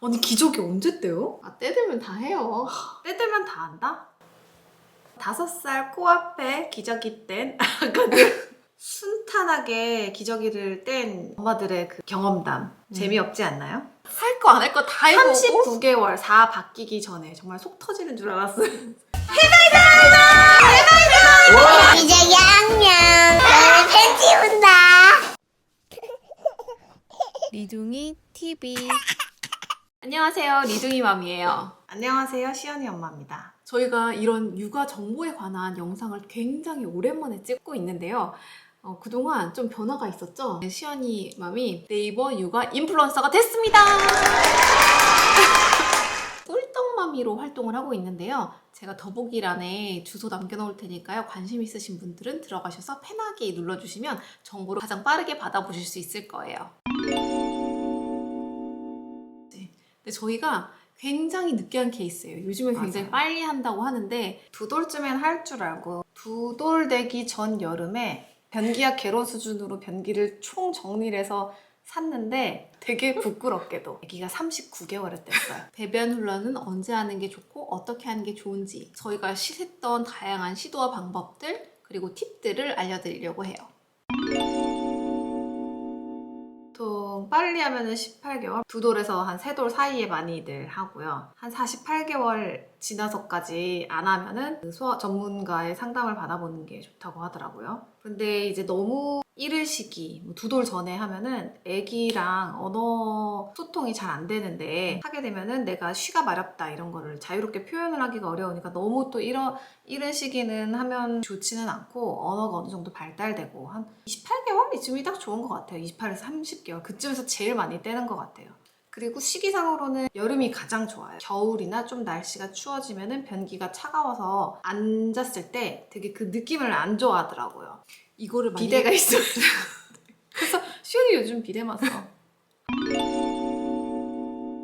아니 기저귀 언제 떼요? 아, 때 되면 다 해요. 떼들면 다 한다? 다섯 살 코앞에 기저귀 뗀 아까는 순탄하게 기저귀를 뗀 엄마들의 그 경험담 재미없지 않나요? 할 거 안 할 거 다 해보고. 39개월 4 바뀌기 전에 정말 속 터지는 줄 알았어요. 이제 양념 너는 팬티 온다 리둥이 TV. 안녕하세요. 리둥이 맘이에요. 안녕하세요, 시연이 엄마입니다. 저희가 이런 육아 정보에 관한 영상을 굉장히 오랜만에 찍고 있는데요. 어, 그동안 좀 변화가 있었죠? 시연이 맘이 네이버 육아 인플루언서가 됐습니다! 꿀떡마미로 활동을 하고 있는데요. 제가 더보기란에 주소 남겨놓을 테니까요. 관심 있으신 분들은 들어가셔서 편하게 눌러주시면 정보를 가장 빠르게 받아보실 수 있을 거예요. 저희가 굉장히 느끼한 케이스예요. 요즘에 굉장히 맞아요. 빨리 한다고 하는데 두 돌쯤엔 할 줄 알고 두 돌 되기 전 여름에 변기약 개론 수준으로 변기를 총 정리를 해서 샀는데 되게 부끄럽게도 아기가 39개월에 뗐어요. 배변 훈련은 언제 하는 게 좋고 어떻게 하는 게 좋은지 저희가 시했던 다양한 시도와 방법들 그리고 팁들을 알려드리려고 해요. 보통 빨리 하면은 18개월, 두 돌에서 한 세 돌 사이에 많이들 하고요. 한 48개월 지나서까지 안 하면은 그 소아 전문가의 상담을 받아보는 게 좋다고 하더라고요. 근데 이제 너무 이른 시기, 뭐두돌 전에 하면은 아기랑 언어 소통이 잘 안 되는데 하게 되면은 내가 쉬가 마렵다 이런 거를 자유롭게 표현을 하기가 어려우니까 너무 또 이런 이른 시기는 하면 좋지는 않고 언어가 어느 정도 발달되고 한 28개월 이쯤이 딱 좋은 것 같아요. 28에서 30개월 그쯤에서 제일 많이 떼는 것 같아요. 그리고 시기상으로는 여름이 가장 좋아요. 겨울이나 좀 날씨가 추워지면은 변기가 차가워서 앉았을 때 되게 그 느낌을 안 좋아하더라고요. 이거를 많이 비대가 있어요. 그래서 시연이 요즘 비대만 써.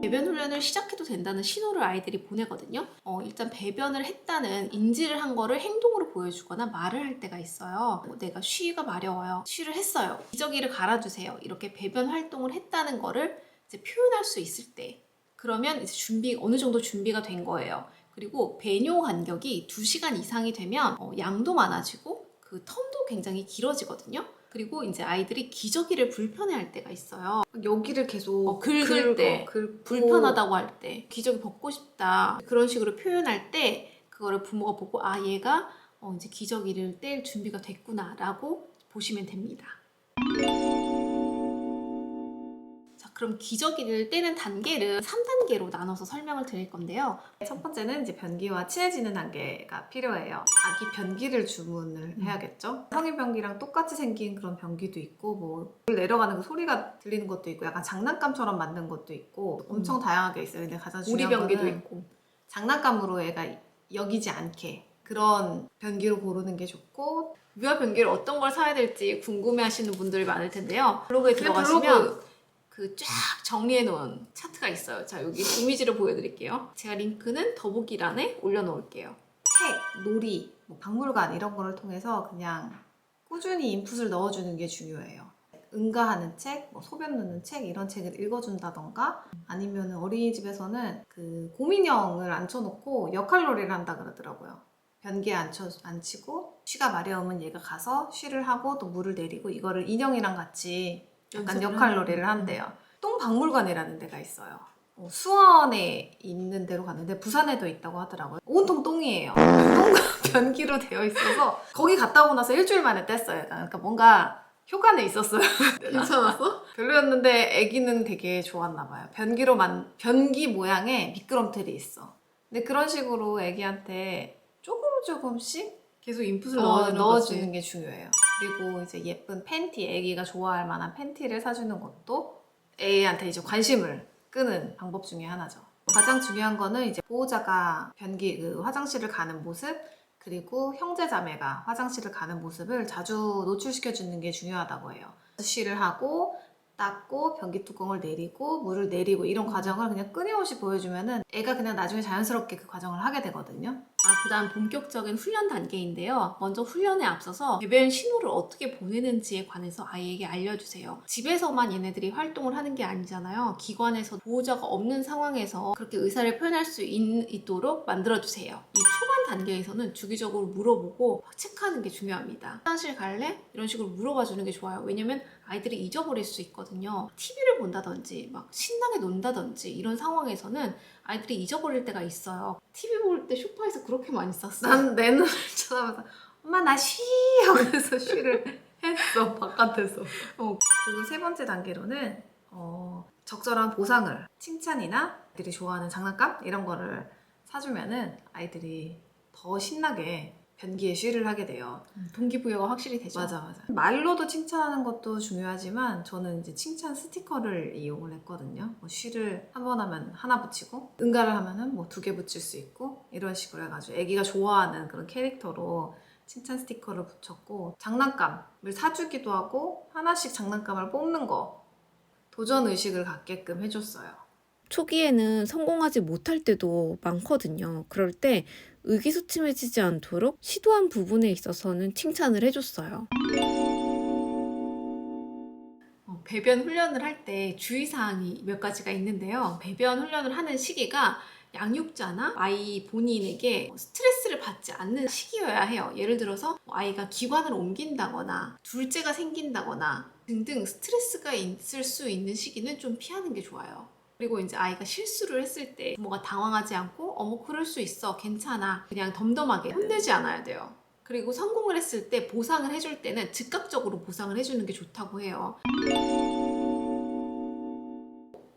배변 훈련을 시작해도 된다는 신호를 아이들이 보내거든요. 어, 일단 배변을 했다는 인지를 한 거를 행동으로 보여주거나 말을 할 때가 있어요. 뭐, 내가 쉬가 마려워요. 쉬를 했어요. 기저귀를 갈아주세요. 이렇게 배변 활동을 했다는 거를 이제 표현할 수 있을 때 그러면 이제 준비 어느 정도 준비가 된 거예요. 그리고 배뇨 간격이 2시간 이상이 되면 어, 양도 많아지고 그 텀도 굉장히 길어지거든요. 그리고 이제 아이들이 기저귀를 불편해할 때가 있어요. 여기를 계속 어, 긁을 긁어, 때, 긁고 불편하다고 할 때, 기저귀 벗고 싶다 그런 식으로 표현할 때 그거를 부모가 보고 아 얘가 어, 이제 기저귀를 뗄 준비가 됐구나라고 보시면 됩니다. 자 그럼 기저귀를 떼는 단계를 3단계로 나눠서 설명을 드릴 건데요. 첫 번째는 이제 변기와 친해지는 단계가 필요해요. 아기 변기를 주문을 음. 해야겠죠. 성인 변기랑 똑같이 생긴 그런 변기도 있고 뭐 물 내려가는 그 소리가 들리는 것도 있고 약간 장난감처럼 만든 것도 있고 엄청 다양하게 있어요. 근데 가장 우리 중요한 변기도 거는 있고 장난감으로 애가 여기지 않게 그런 변기로 고르는 게 좋고 유아 변기를 어떤 걸 사야 될지 궁금해하시는 분들이 많을 텐데요. 블로그에 그 들어가시면 블로그 그 쫙 정리해 놓은 차트가 있어요. 자, 여기 이미지를 보여드릴게요. 제가 링크는 더보기란에 올려놓을게요. 책, 놀이, 뭐 박물관 이런 거를 통해서 그냥 꾸준히 인풋을 넣어주는 게 중요해요. 응가하는 책, 뭐 소변 넣는 책 이런 책을 읽어준다던가 아니면 어린이집에서는 그 곰인형을 앉혀놓고 역할놀이를 한다 그러더라고요. 변기에 앉혀, 앉히고 쉬가 마려우면 얘가 가서 쉬를 하고 또 물을 내리고 이거를 인형이랑 같이 약간 연습을 역할 놀이를 하는. 한대요. 똥박물관이라는 데가 있어요. 어, 수원에 있는 데로 갔는데 부산에도 있다고 하더라고요. 온통 똥이에요. 똥과 변기로 되어 있어서 거기 갔다 오고 나서 일주일 만에 뗐어요. 그러니까 뭔가 효과는 있었어요. 괜찮았어? 별로였는데 아기는 되게 좋았나 봐요. 변기로 만 변기 모양의 미끄럼틀이 있어. 근데 그런 식으로 아기한테 조금 조금씩 계속 인풋을 어, 넣어주는 넣어주는 거지. 게 중요해요. 그리고 이제 예쁜 팬티, 아기가 좋아할 만한 팬티를 사주는 것도 애한테 이제 관심을 끄는 방법 중에 하나죠. 가장 중요한 거는 이제 보호자가 변기 그 화장실을 가는 모습 그리고 형제 자매가 화장실을 가는 모습을 자주 노출시켜 주는 게 중요하다고 해요. 쉬를 하고 닦고 변기 뚜껑을 내리고 물을 내리고 이런 과정을 그냥 끊임없이 보여주면은 애가 그냥 나중에 자연스럽게 그 과정을 하게 되거든요. 아, 그 다음 본격적인 훈련 단계인데요. 먼저 훈련에 앞서서 배변 신호를 어떻게 보내는지에 관해서 아이에게 알려주세요. 집에서만 얘네들이 활동을 하는 게 아니잖아요. 기관에서 보호자가 없는 상황에서 그렇게 의사를 표현할 수 있, 있도록 만들어주세요. 이 초반 단계에서는 주기적으로 물어보고 체크하는 게 중요합니다. 화장실 갈래? 이런 식으로 물어봐 주는 게 좋아요. 왜냐면 아이들이 잊어버릴 수 있거든요. TV를 본다든지 막 신나게 논다든지 이런 상황에서는 아이들이 잊어버릴 때가 있어요. TV 볼때 소파에서 그렇게 많이 쌌어. 난 내 눈을 쳐다봐서 엄마 나 쉬! 하면서 쉬를 했어 바깥에서 어, 그리고 세 번째 단계로는 어, 적절한 보상을 칭찬이나 아이들이 좋아하는 장난감 이런 거를 사주면은 아이들이 더 신나게 변기에 쉬를 하게 돼요. 동기부여가 확실히 되죠. 맞아 맞아. 말로도 칭찬하는 것도 중요하지만 저는 이제 칭찬 스티커를 이용을 했거든요. 뭐 쉬를 한 번 하면 하나 붙이고 응가를 하면은 뭐 두 개 붙일 수 있고 이런 식으로 해가지고 애기가 좋아하는 그런 캐릭터로 칭찬 스티커를 붙였고 장난감을 사주기도 하고 하나씩 장난감을 뽑는 거 도전 의식을 갖게끔 해줬어요 초기에는 성공하지 못할 때도 많거든요. 그럴 때 의기소침해지지 않도록 시도한 부분에 있어서는 칭찬을 해줬어요. 어, 배변 훈련을 할 때 주의사항이 몇 가지가 있는데요. 배변 훈련을 하는 시기가 양육자나 아이 본인에게 스트레스를 받지 않는 시기여야 해요. 예를 들어서 뭐 아이가 기관을 옮긴다거나 둘째가 생긴다거나 등등 스트레스가 있을 수 있는 시기는 좀 피하는 게 좋아요. 그리고 이제 아이가 실수를 했을 때 부모가 당황하지 않고 어머 그럴 수 있어 괜찮아 그냥 덤덤하게 혼내지 않아야 돼요. 그리고 성공을 했을 때 보상을 해줄 때는 즉각적으로 보상을 해주는 게 좋다고 해요.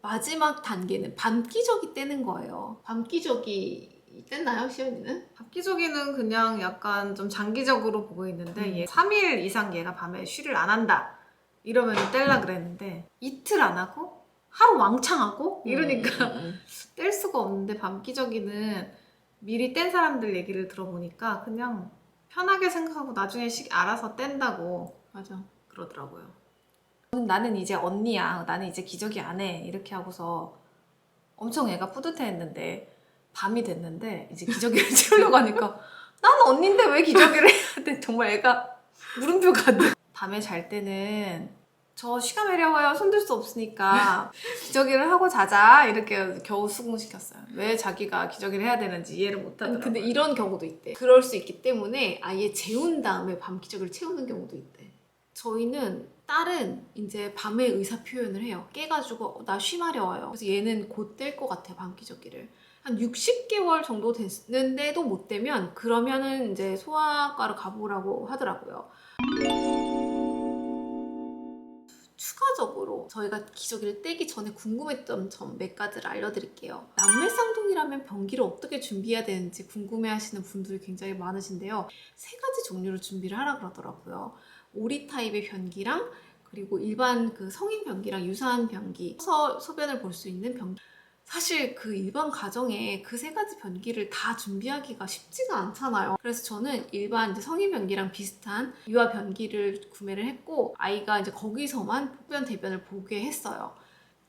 마지막 단계는 밤기저귀 떼는 거예요. 밤기저귀 뗐나요, 시연이는? 박기저귀는 그냥 약간 좀 장기적으로 보고 있는데 음. 얘 3일 이상 얘가 밤에 쉬를 안 한다 이러면 뗄라 그랬는데 이틀 안 하고 하루 왕창 하고 이러니까 음, 뗄 수가 없는데 밤기저귀는 미리 뗀 사람들 얘기를 들어보니까 그냥 편하게 생각하고 나중에 시, 알아서 뗀다고 맞아. 그러더라고요. 나는 이제 언니야. 나는 이제 기저귀 안 해. 이렇게 하고서 엄청 애가 뿌듯해했는데 밤이 됐는데 이제 기저귀를 채우려고 하니까 난 언니인데 왜 기저귀를 해야 돼? 정말 애가 물음표 가득. 밤에 잘 때는 저 쉬가 매려워요. 손들 수 없으니까 기저귀를 하고 자자 이렇게 겨우 수긍시켰어요. 왜 자기가 기저귀를 해야 되는지 이해를 못하더라고요. 근데 이런 경우도 있대. 그럴 수 있기 때문에 아예 재운 다음에 밤 기저귀를 채우는 경우도 있대. 저희는 딸은 이제 밤에 의사 표현을 해요. 깨가지고 어, 나 쉬마려워요. 그래서 얘는 곧 뗄 것 같아요. 밤기저귀를. 한 60개월 정도 됐는데도 못 되면 그러면은 이제 소아과를 가보라고 하더라고요. 추가적으로 저희가 기저귀를 떼기 전에 궁금했던 점 몇 가지를 알려드릴게요. 남매 쌍둥이라면 변기를 어떻게 준비해야 되는지 궁금해하시는 분들이 굉장히 많으신데요. 세 가지 종류를 준비를 하라 그러더라고요. 오리 타입의 변기랑 그리고 일반 그 성인 변기랑 유사한 변기, 서 소변을 볼 수 있는 변기. 사실 그 일반 가정에 그 세 가지 변기를 다 준비하기가 쉽지가 않잖아요. 그래서 저는 일반 이제 성인 변기랑 비슷한 유아 변기를 구매를 했고 아이가 이제 거기서만 소변 대변을 보게 했어요.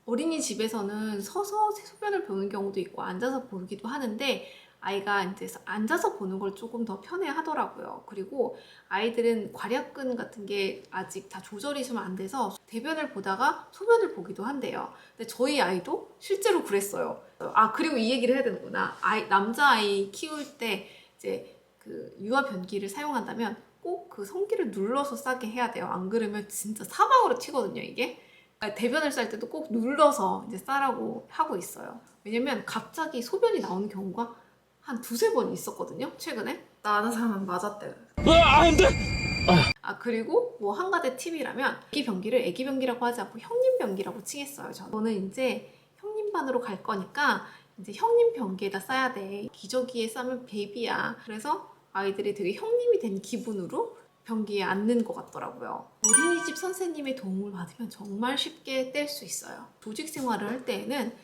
어린이집에서는 서서 소변을 보는 경우도 있고 앉아서 보기도 하는데 아이가 이제 앉아서 보는 걸 조금 더 편해 하더라고요. 그리고 아이들은 괄약근 같은 게 아직 다 조절이 좀 안 돼서 대변을 보다가 소변을 보기도 한대요. 근데 저희 아이도 실제로 그랬어요. 아, 그리고 이 얘기를 해야 되는구나. 아이, 남자아이 키울 때 이제 그 유아 변기를 사용한다면 꼭 그 성기를 눌러서 싸게 해야 돼요. 안 그러면 진짜 사방으로 튀거든요, 이게. 그러니까 대변을 쌀 때도 꼭 눌러서 이제 싸라고 하고 있어요. 왜냐면 갑자기 소변이 나오는 경우가 한 두세 번 있었거든요, 최근에. 나 아는 사람은 맞았대. 아 그리고 뭐 한 가지 팁이라면 애기 변기를 애기 변기라고 하지 않고 형님 변기라고 칭했어요. 저는 이제 형님 반으로 갈 거니까 이제 형님 변기에다 싸야 돼. 기저귀에 싸면 베이비야. 그래서 아이들이 되게 형님이 된 기분으로 변기에 앉는 것 같더라고요. 어린이집 선생님의 도움을 받으면 정말 쉽게 뗄 수 있어요. 조직 생활을 할 때에는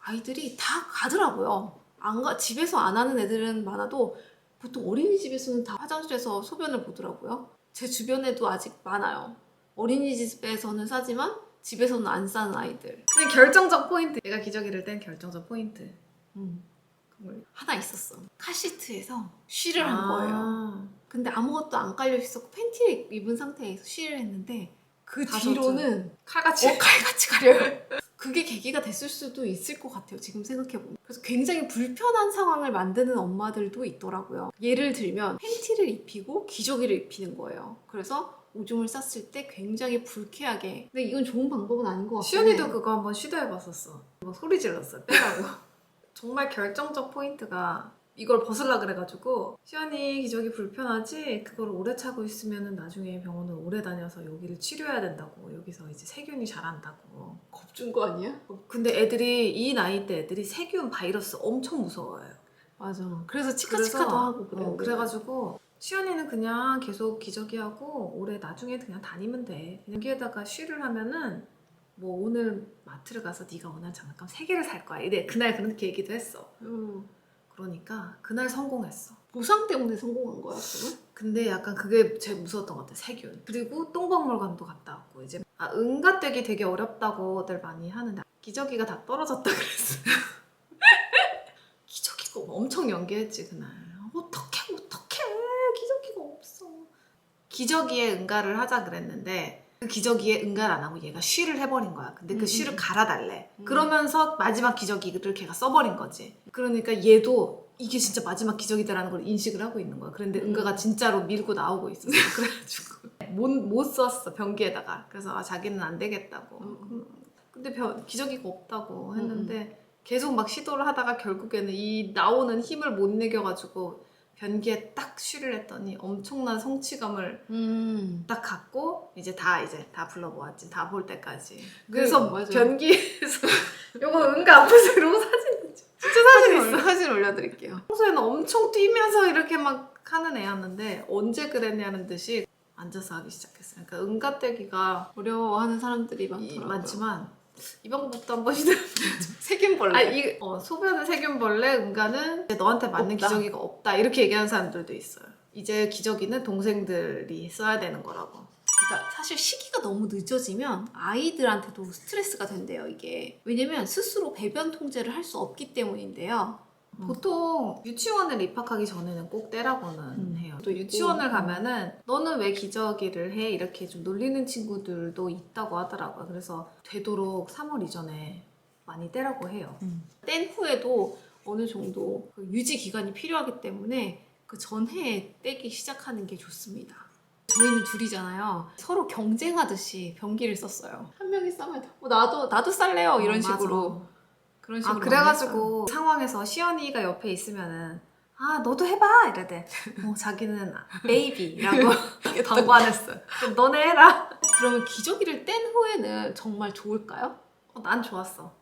아이들이 다 가더라고요. 안 가, 집에서 안 하는 애들은 많아도 보통 어린이집에서는 다 화장실에서 소변을 보더라고요. 제 주변에도 아직 많아요. 어린이집에서는 싸지만 집에서는 안 싸는 아이들 그냥 결정적 포인트. 얘가 기저귀를 뗀 결정적 포인트. 음. 하나 있었어. 카시트에서 쉬를 아. 한 거예요. 근데 아무것도 안 깔려 있었고 팬티를 입은 상태에서 쉬를 했는데 그다 뒤로는 칼같이. 어, 칼같이 가려요. 그게 계기가 됐을 수도 있을 것 같아요. 지금 생각해보면. 그래서 굉장히 불편한 상황을 만드는 엄마들도 있더라고요. 예를 들면 팬티를 입히고 기저귀를 입히는 거예요. 그래서 오줌을 쌌을 때 굉장히 불쾌하게. 근데 이건 좋은 방법은 아닌 것 같아요. 시연이도 그거 한번 시도해봤었어. 막 소리 질렀어. 빼라고. 정말 결정적 포인트가 이걸 벗으려 그래가지고 시연이 기저귀 불편하지? 그걸 오래 차고 있으면 나중에 병원을 오래 다녀서 여기를 치료해야 된다고. 여기서 이제 세균이 자란다고. 겁준 거 아니야? 어, 근데 애들이 이 나이 때 애들이 세균 바이러스 엄청 무서워해요. 맞아. 그래서 치카치카도 그래서, 하고 그래요. 어, 그래가지고 시연이는 그냥 계속 기저귀하고 올해 나중에 그냥 다니면 돼. 여기에다가 쉬를 하면은 뭐 오늘 마트를 가서 네가 원하는 장난감 세 개를 살 거야. 이래 그날 그렇게 얘기도 했어. 음. 그러니까 그날 성공했어. 보상 때문에 성공한 거야, 그럼? 근데 약간 그게 제일 무서웠던 것 같아 세균. 그리고 똥박물관도 갔다 왔고 이제 아 응가되기 되게 어렵다고들 많이 하는데 기저귀가 다 떨어졌다 그랬어. 기저귀가 엄청 연기했지 그날. 어떡해 어떡해 기저귀가 없어. 기저귀에 응가를 하자 그랬는데 그 기저귀에 응가를 안 하고 얘가 쉬를 해버린 거야. 근데 음, 그 쉬를 음. 갈아달래. 음. 그러면서 마지막 기저귀를 걔가 써버린 거지. 그러니까 얘도 이게 진짜 마지막 기저귀다라는 걸 인식을 하고 있는 거야. 그런데 음. 응가가 진짜로 밀고 나오고 있었어. 그래가지고 못, 못 썼어 변기에다가. 그래서 아, 자기는 안 되겠다고. 음. 근데 변, 기저귀가 없다고 했는데 계속 막 시도를 하다가 결국에는 이 나오는 힘을 못 내겨가지고 변기에 딱 쉬를 했더니 엄청난 성취감을 음. 딱 갖고 이제 다 이제 다 불러보았지 다 볼 때까지 그, 그래서 맞아요. 변기에서 요거 은가 이러고 사진 진짜 사진 있어 사진 올려드릴게요. 평소에는 엄청 뛰면서 이렇게 막 하는 애였는데 언제 그랬냐는 듯이 앉아서 하기 시작했어요 그러니까 은가떼기가 어려워하는 사람들이 이- 많더라고요. 많지만 이 방법도 한번 시도해 세균벌레. 아, 이 어, 소변은 세균벌레, 응가는 너한테 맞는 없다. 기저귀가 없다 이렇게 얘기하는 사람들도 있어요. 이제 기저귀는 동생들이 써야 되는 거라고. 그러니까 사실 시기가 너무 늦어지면 아이들한테도 스트레스가 된대요, 이게. 왜냐면 스스로 배변 통제를 할 수 없기 때문인데요. 음. 보통 유치원을 입학하기 전에는 꼭 떼라고는 음. 해요. 또 유치원을 가면은 너는 왜 기저귀를 해? 이렇게 좀 놀리는 친구들도 있다고 하더라고요. 그래서 되도록 3월 이전에 많이 떼라고 해요. 뗀 후에도 어느 정도 그 유지 기간이 필요하기 때문에 그 전해에 떼기 시작하는 게 좋습니다. 저희는 둘이잖아요. 서로 경쟁하듯이 변기를 썼어요. 한 명이 싸면 어, 나도 나도 쌀래요 이런 어, 맞아. 식으로 그런 식으로 아 그래가지고 상황에서 시연이가 옆에 있으면은 아 너도 해봐 이래대. 어 자기는 베이비라고 당부 안 했어. 그럼 너네 해라. 그러면 기저귀를 뗀 후에는 정말 좋을까요? 어, 난 좋았어.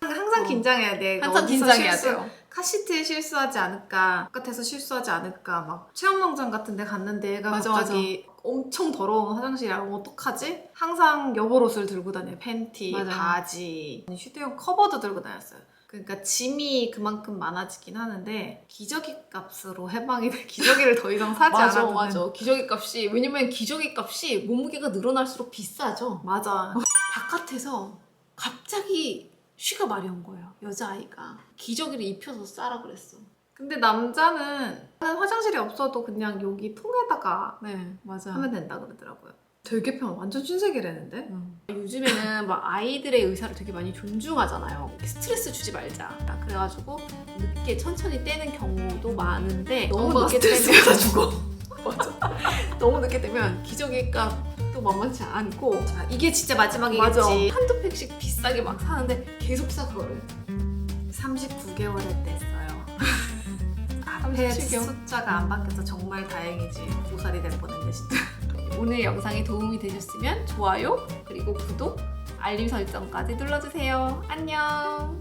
항상 긴장해야 돼. 항상 긴장해야 실수- 돼요. 카시트에 실수하지 않을까, 바깥에서 실수하지 않을까, 막 체험농장 같은 데 갔는데 얘가 맞아, 갑자기 엄청 더러운 화장실에 아 어떡하지? 항상 여벌 옷을 들고 다녀요. 팬티, 맞아. 바지, 휴대용 커버도 들고 다녔어요. 그러니까 짐이 그만큼 많아지긴 하는데 기저귀 값으로 해방이 돼. 기저귀를 더 이상 사지 맞아 않아도 맞아 기저귀 값이 왜냐면 기저귀 값이 몸무게가 늘어날수록 비싸죠. 맞아. 바깥에서 갑자기 쉬가 마려운 거예요. 여자아이가 기저귀를 입혀서 싸라 그랬어. 근데 남자는 화장실이 없어도 그냥 여기 통에다가 네 맞아. 하면 된다 그러더라고요. 되게 편, 완전 신세계라는데? 음. 요즘에는 막 아이들의 의사를 되게 많이 존중하잖아요. 스트레스 주지 말자. 그래가지고 늦게 천천히 떼는 경우도 많은데 너무 늦게 떼면 받아주고. 너무 늦게 떼면 기저귀 값도 만만치 않고 아, 이게 진짜 마지막이겠지. 맞아 한두 팩씩 비싸게 막 사는데 계속 사 그거를 39개월에 뗐어요. 37개월? 숫자가 안 바뀌어서 정말 다행이지. 고살이 될 뻔했네 진짜. 오늘 영상이 도움이 되셨으면 좋아요 그리고 구독 알림 설정까지 눌러주세요 안녕